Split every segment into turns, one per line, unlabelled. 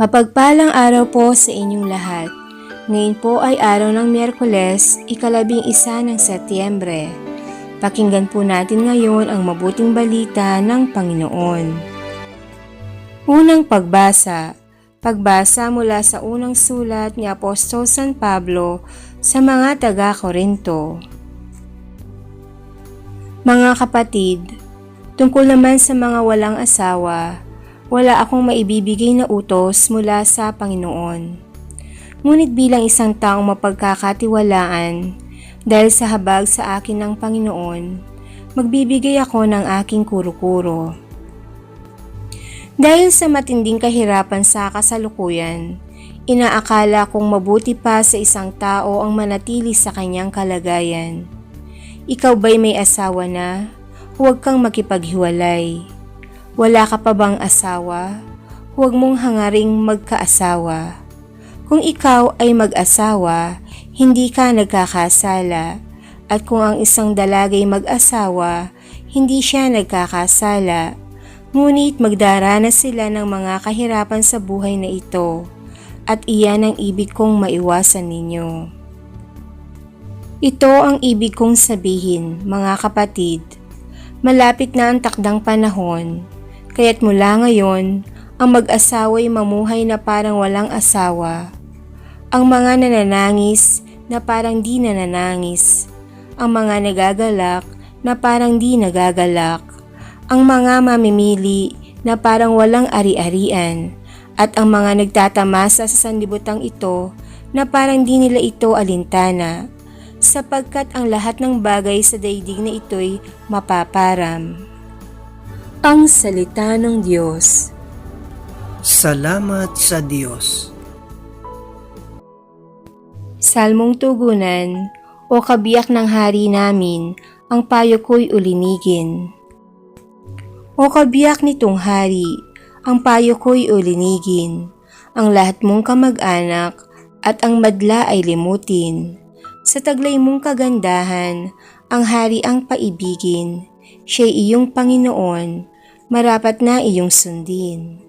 Mapagpalang araw po sa inyong lahat. Ngayon po ay araw ng Miyerkules, ikalabing isa ng Setyembre. Pakinggan po natin ngayon ang mabuting balita ng Panginoon. Unang pagbasa. Pagbasa mula sa unang sulat ni Apostol San Pablo sa mga taga-Korinto. Mga kapatid, tungkol naman sa mga walang asawa, wala akong maibibigay na utos mula sa Panginoon. Ngunit bilang isang taong mapagkakatiwalaan, dahil sa habag sa akin ng Panginoon, magbibigay ako ng aking kuro-kuro. Dahil sa matinding kahirapan sa kasalukuyan, inaakala kong mabuti pa sa isang tao ang manatili sa kanyang kalagayan. Ikaw ba'y may asawa na? Huwag kang makipaghiwalay. Wala ka pa bang asawa? Huwag mong hangaring magkaasawa. Kung ikaw ay mag-asawa, hindi ka nagkakasala. At kung ang isang dalagay mag-asawa, hindi siya nagkakasala. Ngunit magdaranas sila ng mga kahirapan sa buhay na ito. At iyan ang ibig kong maiwasan ninyo. Ito ang ibig kong sabihin, mga kapatid. Malapit na ang takdang panahon, kaya't mula ngayon, ang mag-asawa'y mamuhay na parang walang asawa. Ang mga nananangis na parang di nananangis. Ang mga nagagalak na parang di nagagalak. Ang mga mamimili na parang walang ari-arian. At ang mga nagtatamasa sa sanlibutan ito na parang di nila ito alintana sapagkat ang lahat ng bagay sa daigdig na ito'y mapaparam. Ang Salita ng Diyos
Salamat sa Diyos.
Salmong Tugunan o Kabiyak ng Hari namin, ang payo ko'y ulinigin. O kabiyak nitong hari, ang payo ko'y ulinigin, ang lahat mong kamag-anak at ang madla ay limutin. Sa taglay mong kagandahan, ang hari ang paibigin, siya'y iyong Panginoon, marapat na iyong sundin.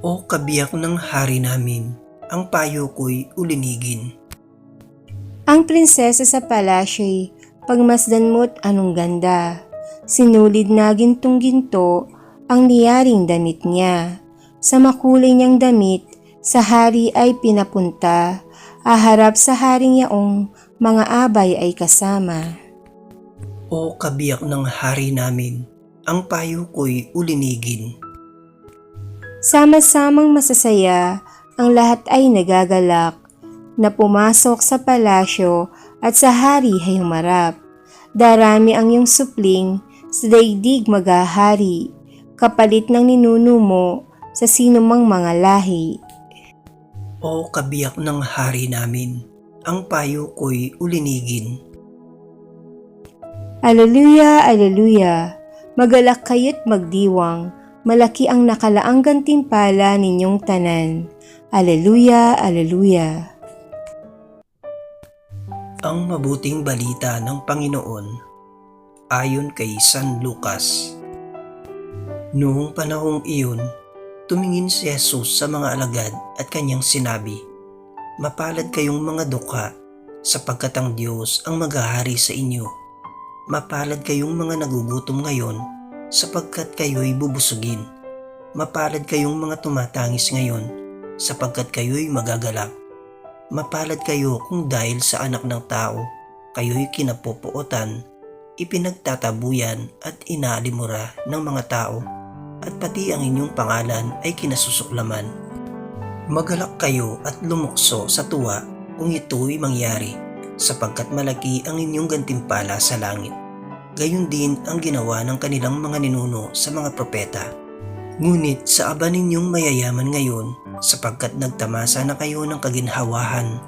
O kabiyak ng hari namin, ang payo ko'y ulinigin.
Ang prinsesa sa palasyo'y pagmasdan mo't anong ganda. Sinulid na gintong-ginto ang niyaring damit niya. Sa makulay niyang damit, sa hari ay pinapunta. Aharap sa haring yaong mga abay ay kasama.
O kabiyak ng hari namin, ang payo ko'y ulinigin.
Sama-samang masasaya, ang lahat ay nagagalak na pumasok sa palasyo at sa hari ay humarap. Darami ang iyong supling, sa daigdig magahari, kapalit ng ninuno mo sa sinumang mga lahi.
O kabiyak ng hari namin, ang payo ko'y ulinigin.
Aleluya, aleluya, magalak kayo't magdiwang, malaki ang nakalaang gantimpala ninyong tanan. Aleluya, aleluya.
Ang mabuting balita ng Panginoon ayon kay San Lucas. Noong panahong iyon, tumingin si Jesus sa mga alagad at kanyang sinabi, Mapalad kayong mga dukha, sapagkat ang Diyos ang maghahari sa inyo. Mapalad kayong mga nagugutom ngayon, sapagkat kayo'y bubusugin. Mapalad kayong mga tumatangis ngayon, sapagkat kayo'y magagalak. Mapalad kayo kung dahil sa anak ng tao, kayo'y kinapupuotan, ipinagtatabuyan at inaalimura ng mga tao, at pati ang inyong pangalan ay kinasusuklaman. Magalak kayo at lumukso sa tuwa kung ito'y mangyari, sapagkat malaki ang inyong gantimpala sa langit. Gayon din ang ginawa ng kanilang mga ninuno sa mga propeta. Ngunit sa aba ninyong mayayaman ngayon, sapagkat nagtamasa na kayo ng kaginhawahan.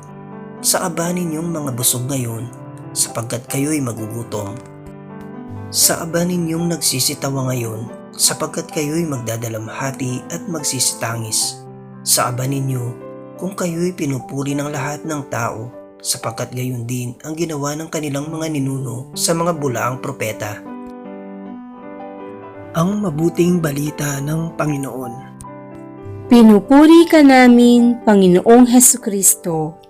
Sa aba ninyong mga busog ngayon, sapagkat kayo'y magugutom. Sa aba ninyong nagsisitawa ngayon, sapagkat kayo'y magdadalamhati at magsisitangis. Sa aba ninyo, kung kayo'y pinupuri ng lahat ng tao, sapagkat gayon din ang ginawa ng kanilang mga ninuno sa mga bulaang propeta. Ang mabuting balita ng Panginoon
Pinupuri ka namin, Panginoong Heso Kristo.